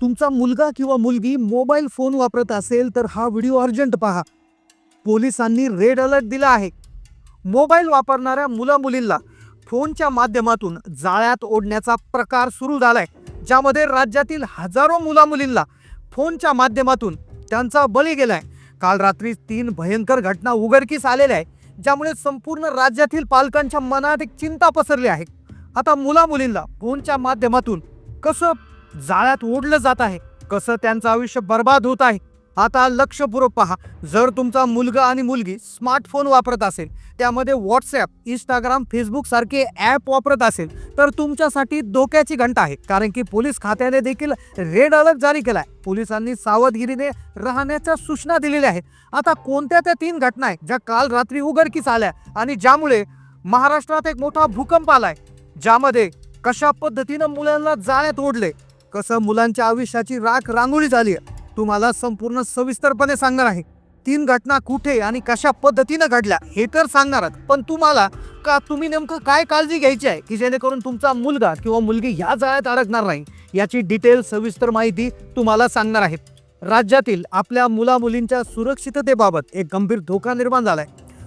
तुमचा मुलगा किंवा मुलगी मोबाईल फोन वापरत असेल तर हा व्हिडिओ अर्जंट पहा. पोलिसांनी रेड अलर्ट दिला आहे. मोबाईल वापरणाऱ्या मुला मुलींना फोनच्या माध्यमातून जाळ्यात ओढण्याचा प्रकार सुरू झालाय. ज्यामध्ये राज्यातील हजारो मुला मुलींना फोनच्या माध्यमातून त्यांचा बळी गेलाय. काल रात्री तीन भयंकर घटना उघडकीस आलेल्या आहे ज्यामुळे संपूर्ण राज्यातील पालकांच्या मनात एक चिंता पसरली आहे. आता मुला मुलींना फोनच्या माध्यमातून कसं जाळ्यात ओढलं जात आहे. कसं त्यांचं आयुष्य बर्बाद होत आहे. आता लक्षपूर्वक पहा. जर तुमचा मुलगा आणि मुलगी स्मार्टफोन वापरत असेल त्यामध्ये व्हॉट्सॲप इंस्टाग्राम फेसबुक सारखे ॲप वापरत असेल तर तुमच्यासाठी धोक्याची घंटा आहे. कारण की पोलीस खात्याने देखील रेड अलर्ट जारी केला आहे पोलिसांनी सावधगिरीने राहण्याच्या सूचना दिलेल्या आहेत. आता कोणत्या त्या तीन घटना आहेत ज्या काल रात्री उघडकीस आल्या आणि ज्यामुळे महाराष्ट्रात एक मोठा भूकंप आलाय? ज्यामध्ये कशा पद्धतीनं मुलांना जाळ्यात ओढले? कसं मुलांच्या आयुष्याची राख रांगोळी झाली आहे तुम्हाला संपूर्ण सविस्तरपणे सांगणार आहे. तीन घटना कुठे आणि कशा पद्धतीनं घडल्या हे तर सांगणार पण तुम्हाला का तुम्ही नेमकं काय काळजी घ्यायची आहे की जेणेकरून तुमचा मुलगा किंवा मुलगी या जाळ्यात अडकणार नाही याची डिटेल सविस्तर माहिती तुम्हाला सांगणार आहे. राज्यातील आपल्या मुला मुलींच्या सुरक्षिततेबाबत एक गंभीर धोका निर्माण झालाय.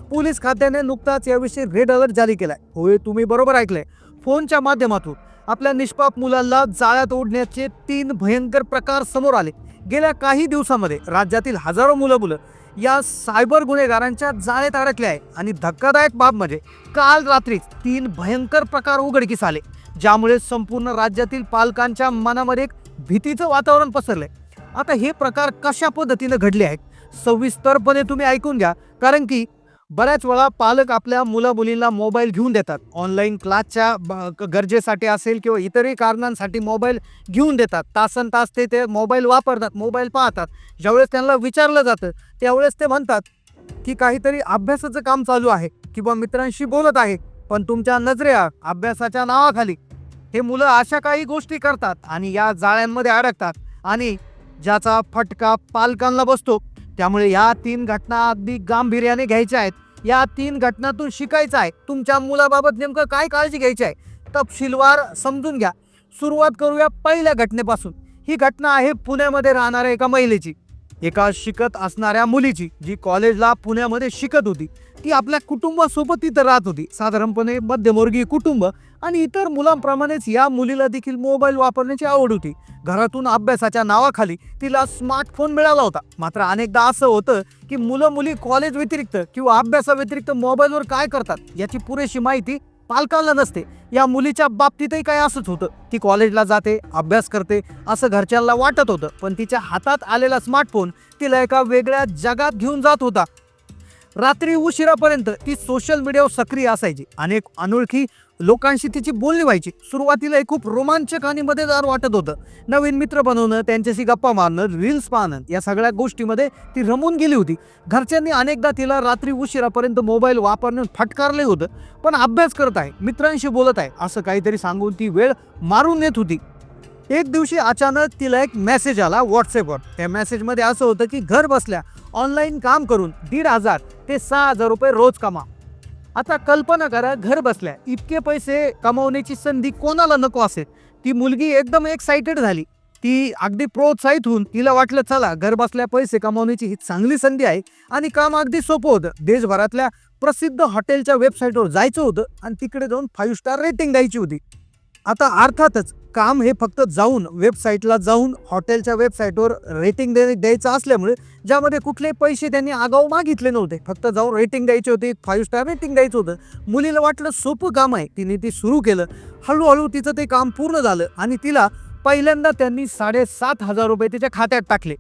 पोलीस खात्याने नुकताच याविषयी रेड अलर्ट जारी केलाय. होय तुम्ही बरोबर ऐकलंय. फोनच्या माध्यमातून आपल्या निष्पाप मुलांना जाळ्यात ओढण्याचे तीन भयंकर प्रकार समोर आले. गेल्या काही दिवसामध्ये राज्यातील हजारो मुलं मुलं या सायबर गुन्हेगारांच्या जाळ्यात अडकले आहे आणि धक्कादायक बाब म्हणजे काल रात्रीच तीन भयंकर प्रकार उघडकीस आले ज्यामुळे संपूर्ण राज्यातील पालकांच्या मनामध्ये एक भीतीचं वातावरण पसरलंय. आता हे प्रकार कशा पद्धतीनं घडले आहेत? सविस्तरपणे तुम्ही ऐकून घ्या कारण की बऱ्याच वेळा पालक आपल्या मुला मुलींना मोबाईल घेऊन देतात. ऑनलाईन क्लासच्या ब- क- गरजेसाठी असेल किंवा इतरही कारणांसाठी मोबाईल घेऊन देतात. तासन तास ते ते मोबाईल वापरतात मोबाईल पाहतात. ज्यावेळेस त्यांना विचारलं जातं त्यावेळेस ते म्हणतात की काहीतरी अभ्यासाचं काम चालू आहे किंवा मित्रांशी बोलत आहे पण तुमच्या नजरेआ अभ्यासाच्या नावाखाली. हे मुलं अशा काही गोष्टी करतात आणि या जाळ्यांमध्ये अडकतात आणि ज्याचा फटका पालकांना बसतो त्यामुळे या तीन घटना अगदी गांभीर्याने घ्यायच्या आहेत. या तीन घटनातून शिकायचं आहे. तुमच्या मुलाबाबत नेमकं काय काळजी घ्यायची आहे? तपशीलवार समजून घ्या. सुरुवात करूया पहिल्या घटनेपासून. ही घटना आहे पुण्यामध्ये राहणाऱ्या एका महिलेची. एका शिकत असणाऱ्या मुलीची जी कॉलेजला पुण्यामध्ये शिकत होती ती आपल्या कुटुंबासोबत तिथं राहत होती. साधारणपणे मध्यमवर्गीय कुटुंब आणि इतर मुलांप्रमाणेच या मुलीला देखील मोबाईल वापरण्याची आवड होती. घरातून अभ्यासाच्या नावाखाली तिला स्मार्टफोन मिळाला होता. मात्र अनेकदा असं होतं की मुलं मुली कॉलेज व्यतिरिक्त किंवा अभ्यासाव्यतिरिक्त मोबाईलवर काय करतात याची पुरेशी माहिती पालकांना नसते. या मुलीच्या बाबतीतही काय असंच होतं. ती कॉलेजला जाते अभ्यास करते असं घरच्यांना वाटत होतं. पण तिच्या हातात आलेला स्मार्टफोन तिला एका वेगळ्या जगात घेऊन जात होता. रात्री उशिरापर्यंत ती सोशल मीडियावर सक्रिय असायची. अनेक अनोळखी लोकांशी तिची बोलणी व्हायची. सुरुवातीला हे खूप रोमांचक आणि मजेदार वाटत होतं. नवीन मित्र बनवणं त्यांच्याशी गप्पा मारणं रील्स पाहणं या सगळ्या गोष्टीमध्ये ती रमून गेली होती. घरच्यांनी अनेकदा तिला रात्री उशिरापर्यंत मोबाईल वापरणं फटकारले होतं. पण अभ्यास करत आहे मित्रांशी बोलत आहे असं काहीतरी सांगून ती वेळ मारून येत होती. एक दिवशी अचानक तिला एक मेसेज आला व्हॉट्सअपवर त्या मेसेजमध्ये असं होतं की घर बसल्या ऑनलाईन काम करून दीड हजार ते सहा हजार रुपये रोज कमा. आता कल्पना करा घर बसल्या इतके पैसे कमावण्याची संधी कोणाला नको असेल? ती मुलगी एकदम एक्साइटेड झाली. ती अगदी प्रोत्साहित होऊन तिला वाटलं चला घर बसल्या पैसे कमावण्याची ही चांगली संधी आहे आणि काम अगदी सोपं होतं. देशभरातल्या प्रसिद्ध हॉटेलच्या वेबसाईटवर जायचं होतं आणि तिकडे जाऊन फाईव्ह स्टार रेटिंग द्यायची होती. आता अर्थातच काम हे फक्त जाऊन वेबसाईटला जाऊन हॉटेलच्या वेबसाईटवर रेटिंग दे द्यायचं असल्यामुळे ज्यामध्ये कुठले पैसे त्यांनी आगाऊ मागितले नव्हते. फक्त जाऊन रेटिंग द्यायची होती फाईव्ह स्टार रेटिंग द्यायचं होतं. मुलीला वाटलं सोपं काम आहे. तिने ती सुरू केलं. हळूहळू तिचं ते काम पूर्ण झालं आणि तिला पहिल्यांदा त्यांनी साडेसात हजार रुपये तिच्या खात्यात टाकले.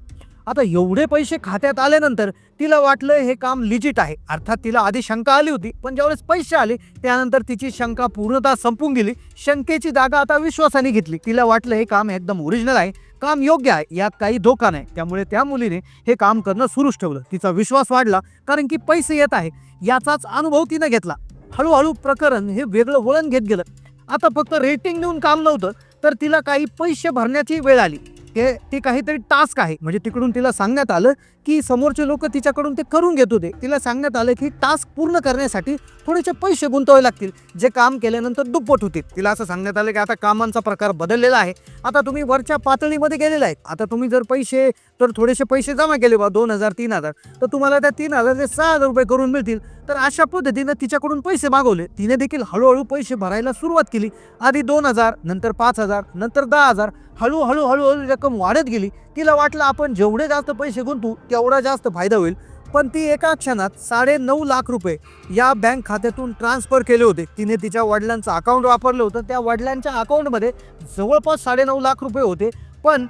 आता एवढे पैसे खात्यात आल्यानंतर तिला वाटलं हे काम लिजिट आहे. अर्थात तिला आधी शंका आली होती पण ज्यावेळेस पैसे आले त्यानंतर तिची शंका पूर्णतः संपून गेली. शंकेची जागा आता विश्वासाने घेतली. तिला वाटलं हे काम एकदम ओरिजिनल आहे काम योग्य आहे यात काही धोका नाही. त्यामुळे त्या मुलीने हे काम करणं सुरूच ठेवलं. तिचा विश्वास वाढला कारण की पैसे येत आहे याचाच अनुभव तिनं घेतला. हळूहळू प्रकरण हे वेगळं वळण घेत गेलं. आता फक्त रेटिंग देऊन काम नव्हतं तर तिला काही पैसे भरण्याची वेळ आली. हे ते काहीतरी टास्क आहे. म्हणजे तिकडून तिला सांगण्यात आलं की समोरचे लोक तिच्याकडून ते करून घेत होते तिला सांगण्यात आलं की टास्क पूर्ण करण्यासाठी थोडेसे पैसे गुंतवावे लागतील. जे काम केल्यानंतर दुप्पट होतील. तिला असं सांगण्यात आलं की आता कामांचा प्रकार बदललेला आहे. आता तुम्ही वरच्या पातळीमध्ये गेलेला आहे. आता तुम्ही जर पैसे तर थोडेसे पैसे जमा केले बा दोन हजार तीन हजार. तर तुम्हाला त्या तीन हजार ते सहा हजार रुपये करून मिळतील. तर अशा पद्धतीनं तिच्याकडून पैसे मागवले. तिने देखील हळूहळू पैसे भरायला सुरुवात केली. आधी दोन हजार नंतर पाच हजार नंतर दहा हजार. हळूहळू हळूहळू रक्कम वाढत गेली. तिला वाटलं आपण जेवढे जास्त पैसे गुंतू तेवढा जास्त फायदा होईल. पण ती एका क्षणात साडे नऊ लाख रुपये या बँक खात्यातून ट्रान्सफर केले होते. तिने तिच्या वडिलांचं अकाउंट वापरलं होतं. त्या वडिलांच्या अकाउंटमध्ये जवळपास साडेनऊ लाख रुपये होते. पण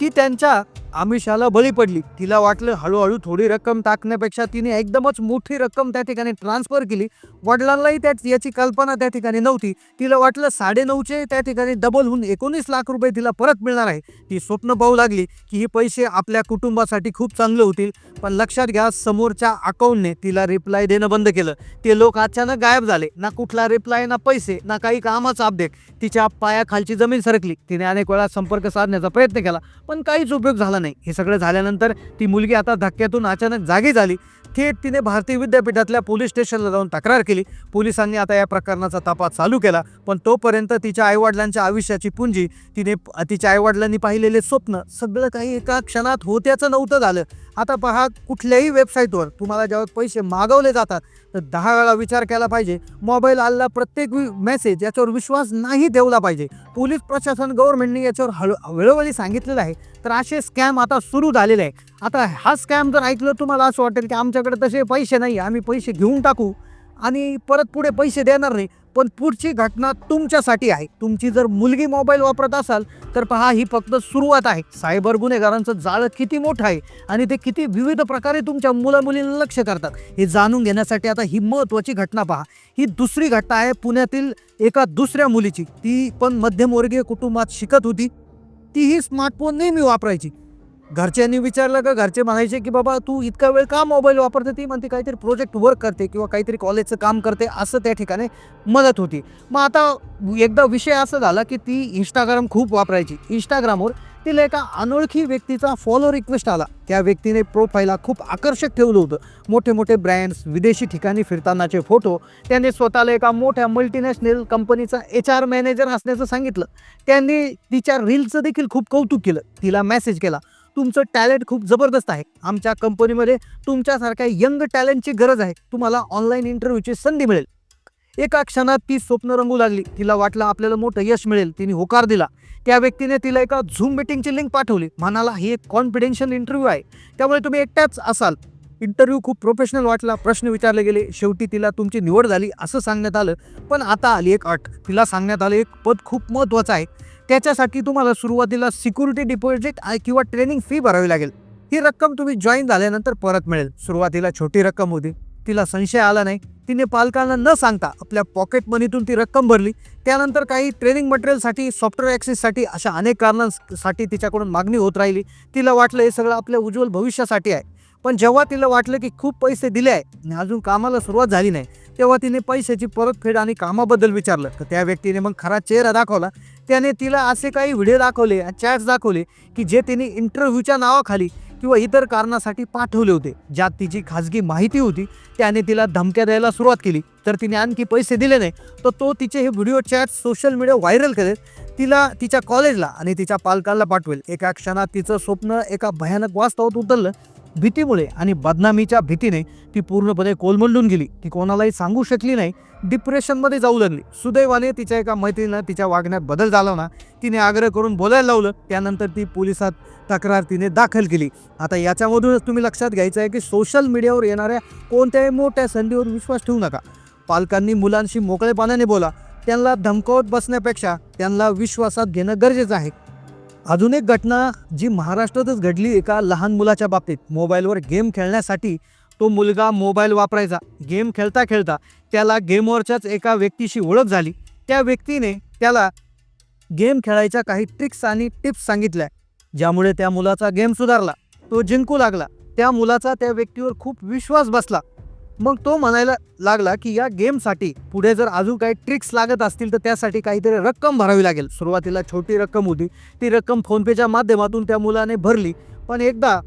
ती त्यांच्या आमिषाला बळी पडली. तिला वाटलं हळूहळू थोडी रक्कम टाकण्यापेक्षा तिने एकदमच मोठी रक्कम त्या ठिकाणी ट्रान्सफर केली. वडिलांनाही त्या याची कल्पना त्या ठिकाणी नव्हती. तिला वाटलं साडेनऊचे त्या ठिकाणी डबल होऊन एकोणीस लाख रुपये तिला परत मिळणार आहे. ती स्वप्न पाहू लागली की हे पैसे आपल्या कुटुंबासाठी खूप चांगले होतील. पण लक्षात घ्या समोरच्या अकाउंटने तिला रिप्लाय देणं बंद केलं. ते लोक अचानक गायब झाले. ना कुठला रिप्लाय ना पैसे ना काही कामाचा अपडेट तिच्या पायाखालची जमीन सरकली. तिने अनेक वेळा संपर्क साधण्याचा प्रयत्न केला पण काहीच उपयोग झाला नाही हे सगळं झाल्यानंतर ती मुलगी आता धक्क्यातून अचानक जागी झाली. थेट तिने भारतीय विद्यापीठातल्या पोलीस स्टेशनला जाऊन तक्रार केली. पोलिसांनी आता या प्रकरणाचा तपास चालू केला. पण तोपर्यंत तिच्या आईवडिलांच्या आयुष्याची पुंजी तिने तिच्या आईवडिलांनी पाहिलेले स्वप्न सगळं काही एका क्षणात होत्याचं नव्हतं झालं. आता पहा कुठल्याही वेबसाईटवर तुम्हाला जेव्हा पैसे मागवले जातात तर दहा वेळा विचार केला पाहिजे. मोबाईल आलेला प्रत्येक मेसेज याच्यावर विश्वास नाही ठेवला पाहिजे. पोलीस प्रशासन गव्हर्नमेंटने याच्यावर हळू वेळोवेळी सांगितलेलं आहे. तर असे स्कॅम आता सुरू झालेले आहे आता हा स्कॅम जर ऐकलं तुम्हाला असं वाटेल की आमच्याकडे तसे पैसे नाही आम्ही पैसे घेऊन टाकू आणि परत पुढे पैसे देणार नाही. पण पुढची घटना तुमच्यासाठी आहे. तुमची जर मुलगी मोबाईल वापरत असाल तर पहा ही फक्त सुरुवात आहे. सायबर गुन्हेगारांचं जाळं किती मोठं आहे आणि ते किती विविध प्रकारे तुमच्या मुलामुलींना लक्ष करतात. हे जाणून घेण्यासाठी आता ही महत्त्वाची घटना पहा. ही दुसरी घटना आहे पुण्यातील एका दुसऱ्या मुलीची. ती पण मध्यमवर्गीय कुटुंबात शिकत होती. तीही स्मार्टफोन नेहमी वापरायची. घरच्यांनी विचारलं का? घरचे म्हणायचे की बाबा तू इतका वेळ का मोबाईल वापरते? ती म्हणते काहीतरी प्रोजेक्ट वर्क करते किंवा काहीतरी कॉलेजचं काम करते असं त्या ठिकाणी मदत होती. मग आता एकदा विषय असा झाला की ती इंस्टाग्राम खूप वापरायची. इंस्टाग्रामवर तिला एका अनोळखी व्यक्तीचा फॉलो रिक्वेस्ट आला. त्या व्यक्तीने प्रोफाईलला खूप आकर्षक ठेवलं होतं. मोठे मोठे ब्रँड्स विदेशी ठिकाणी फिरतानाचे फोटो त्याने स्वतःला एका मोठ्या मल्टीनॅशनल कंपनीचा एच आर मॅनेजर असण्याचं सांगितलं. त्यांनी तिच्या रीलचं देखील खूप कौतुक केलं. तिला मेसेज केला तुमचं टॅलेंट खूप जबरदस्त आहे. आमच्या कंपनीमध्ये तुमच्यासारख्या यंग टॅलेंटची गरज आहे. तुम्हाला ऑनलाईन इंटरव्ह्यूची संधी मिळेल. एका क्षणात ती स्वप्न रंगू लागली. तिला वाटलं आपल्याला मोठं यश मिळेल. तिने होकार दिला. त्या व्यक्तीने तिला एका झूम मिटिंगची लिंक पाठवली. म्हणाला ही एक कॉन्फिडेन्शियल इंटरव्ह्यू आहे. त्यामुळे तुम्ही एकट्याच असाल. इंटरव्ह्यू खूप प्रोफेशनल वाटला. प्रश्न विचारले गेले. शेवटी तिला तुमची निवड झाली असं सांगण्यात आलं. पण आता आली एक अट. तिला सांगण्यात आलं एक पद खूप महत्त्वाचं आहे. त्याच्यासाठी तुम्हाला सुरुवातीला सिक्युरिटी डिपॉझिट किंवा ट्रेनिंग फी भरावी लागेल. ही रक्कम तुम्ही जॉईन झाल्यानंतर परत मिळेल. सुरुवातीला छोटी रक्कम होती. तिला संशय आला नाही. तिने पालकांना न सांगता आपल्या पॉकेट मनीतून ती रक्कम भरली. त्यानंतर काही ट्रेनिंग मटेरियलसाठी सॉफ्टवेअर ॲक्सेससाठी अशा अनेक कारणांसाठी तिच्याकडून मागणी होत राहिली. तिला वाटलं हे सगळं आपल्या उज्ज्वल भविष्यासाठी आहे. पण जेव्हा तिला वाटलं की खूप पैसे दिले आहे आणि अजून कामाला सुरुवात झाली नाही तेव्हा तिने पैशाची परतफेड आणि कामाबद्दल विचारलं. तर त्या व्यक्तीने मग खरा चेहरा दाखवला. त्याने तिला असे काही व्हिडिओ दाखवले चॅट्स दाखवले की जे तिने इंटरव्ह्यूच्या नावाखाली किंवा इतर कारणासाठी पाठवले होते. ज्यात तिची खाजगी माहिती होती. त्याने तिला धमक्या द्यायला सुरुवात केली. तर तिने आणखी पैसे दिले नाही. तर तो तिचे हे video chat social media viral करेल. तिला तिच्या कॉलेजला आणि तिच्या पालकांना पाठवेल. एका क्षणात तिचं स्वप्न एका भयानक वास्तवात उतरलं. भीतीमुळे आणि बदनामीच्या भीतीने ती पूर्णपणे कोलमंडून गेली. ती कोणालाही सांगू शकली नाही. डिप्रेशनमध्ये जाऊ लागली. सुदैवाने तिच्या एका मैत्रिणीनं तिच्या वागण्यात बदल झाला ना तिने आग्रह करून बोलायला लावलं. त्यानंतर ती पोलिसात तक्रार तिने दाखल केली. आता याच्यामधूनच तुम्ही लक्षात घ्यायचं आहे की सोशल मीडियावर येणाऱ्या कोणत्याही मोठ्या संधीवर विश्वास ठेवू नका. पालकांनी मुलांशी मोकळेपणाने बोला. त्यांना धमकावत बसण्यापेक्षा त्यांना विश्वासात घेणं गरजेचं आहे. अजून एक घटना जी महाराष्ट्रातच घडली एका लहान मुलाच्या बाबतीत. मोबाईलवर गेम खेळण्यासाठी तो मुलगा मोबाईल वापरायचा. गेम खेळता खेळता त्याला गेमवरच्याच एका व्यक्तीशी ओळख झाली. त्या व्यक्तीने त्याला गेम खेळायच्या काही ट्रिक्स आणि टिप्स सांगितल्या ज्यामुळे त्या मुलाचा गेम सुधारला. तो जिंकू लागला. त्या मुलाचा त्या व्यक्तीवर खूप विश्वास बसला. मग तो म्हणायला लागला की या गेमसाठी पुढे जर अजून काही ट्रिक्स लागत असतील तर त्यासाठी काहीतरी रक्कम भरावी लागेल. सुरुवातीला छोटी रक्कम होती. ती रक्कम फोनपेच्या माध्यमातून त्या मुलाने भरली. पण एकदा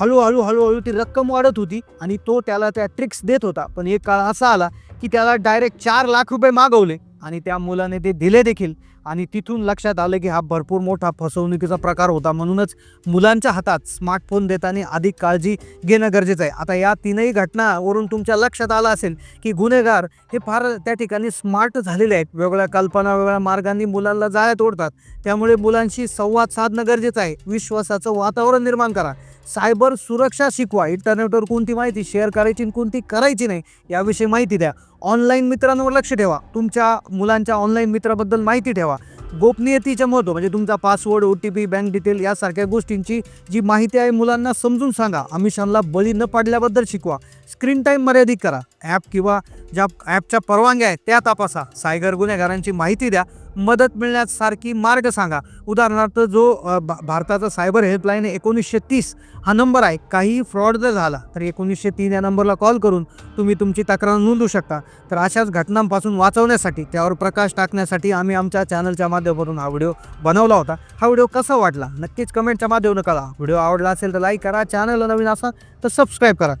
हळूहळू हळूहळू ती रक्कम वाढत होती आणि तो त्याला त्या ट्रिक्स देत होता. पण एक काळ असा आला की त्याला डायरेक्ट चार लाख रुपये मागवले. आणि त्या मुलाने ते दिले देखील. आणि तिथून लक्षात आलं की हा भरपूर मोठा फसवणुकीचा प्रकार होता. म्हणूनच मुलांच्या हातात स्मार्टफोन देताना अधिक काळजी घेणं गरजेचं आहे. आता या तीनही घटनावरून तुमच्या लक्षात आलं असेल की गुन्हेगार हे फार त्या ठिकाणी स्मार्ट झालेले आहेत. वेगवेगळ्या कल्पना वेगळ्या मार्गांनी मुलांना जाळ्या तोडतात. त्यामुळे मुलांशी संवाद साधणं गरजेचं आहे. विश्वासाचं वातावरण निर्माण करा. सायबर सुरक्षा शिकवा. इंटरनेटवर कोणती माहिती शेअर करायची आणि कोणती करायची नाही याविषयी माहिती द्या. ऑनलाईन मित्रांवर लक्ष ठेवा. तुमच्या मुलांच्या ऑनलाईन मित्राबद्दल माहिती ठेवा. गोपनीयतेचे महत्त्व म्हणजे तुमचा password O T P bank detail यासारख्या गोष्टींची जी माहिती आहे मुलांना समजून सांगा. आमिषांना बळी न पाडल्याबद्दल शिकवा. स्क्रीन टाईम मर्यादित करा. ॲप किंवा ज्या ॲपच्या परवानग्या आहेत त्या तपासा. सायगर गुन्हेगारांची माहिती द्या. मदत मिळण्यासारखी मार्ग सांगा. उदाहरणार्थ जो भा- भारताचा सायबर हेल्पलाईन एकोणीसशे तीस. हा नंबर आहे. काही फ्रॉड जर झाला तर एकोणीसशे तीन या नंबरला कॉल करून तुम्ही तुमची तक्रार नोंदवू शकता. तर अशाच घटनांपासून वाचवण्यासाठी त्यावर प्रकाश टाकण्यासाठी आम्ही आमच्या चॅनलच्या माध्यमातून हा व्हिडिओ बनवला होता. हा व्हिडिओ कसा वाटला? नक्कीच कमेंटच्या माध्यमातून कळा व्हिडिओ आवडला असेल तर लाईक करा. चॅनलला नवीन असा तर सबस्क्राईब करा.